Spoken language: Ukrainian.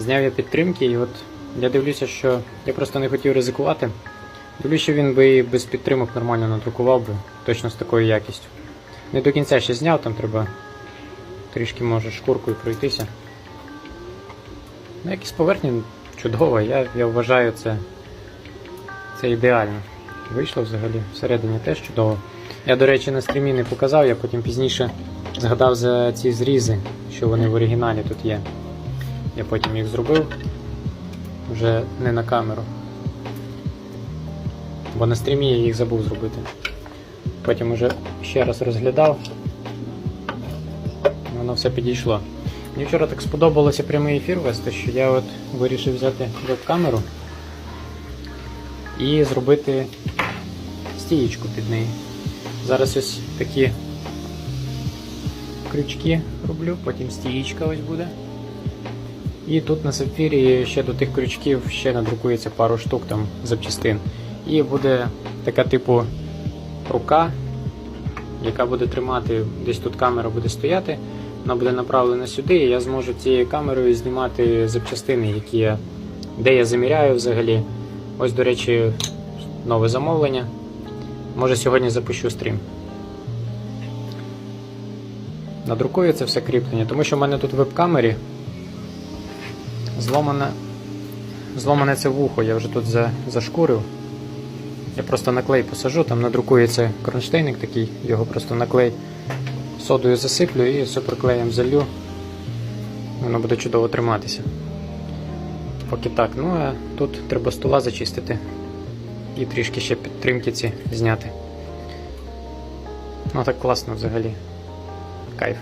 Зняв я підтримки, і от я дивлюся, що я просто не хотів ризикувати. Дивлюся, що він би і без підтримок нормально надрукував би, точно з такою якістю. Не до кінця ще зняв, там треба трішки може шкуркою пройтися. Ну, якість поверхні чудова, я, я вважаю це, це ідеально. Вийшло взагалі, всередині теж чудово. Я, до речі, на стрімі не показав, я потім пізніше згадав за ці зрізи, що вони в оригіналі тут є. Я потім їх зробив вже не на камеру. Бо на стрімі я їх забув зробити. Потім уже ще раз розглядав. Воно все підійшло. Мені вчора так сподобалося прямий ефір вести, що я от вирішив взяти веб-камеру і зробити стієчку під неї. Зараз ось такі крючки роблю, потім стієчка ось буде. І тут на сапфірі ще до тих крючків ще надрукується пару штук там запчастин. І буде така типу рука, яка буде тримати, десь тут камера буде стояти, вона буде направлена сюди, і я зможу цією камерою знімати запчастини, які я, де я заміряю взагалі. Ось, до речі, нове замовлення. Може сьогодні запущу стрім. Надрукую це все кріплення, тому що в мене тут в веб-камері зломане, зломане це вухо, я вже тут за, зашкурив. Я просто на клей посажу, там надрукується кронштейник такий, його просто на клей содою засиплю і суперклеєм залью. Воно буде чудово триматися. Поки так, ну а тут треба стола зачистити і трішки ще підтримки ці зняти. Ну так класно взагалі. Кайф.